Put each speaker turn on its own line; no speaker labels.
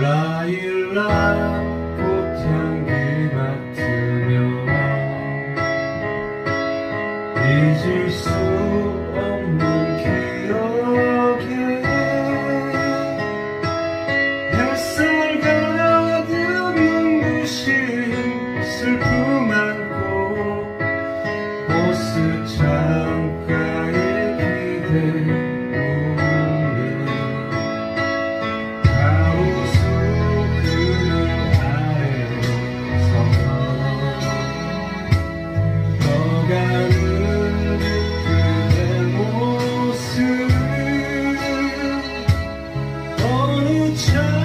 라일락 꽃향기 맡으며 잊을 수 없는 기억에 햇살 가득 눈부신 슬픔 안고 버스 창가에 기대 가는 그의 모습 어느 차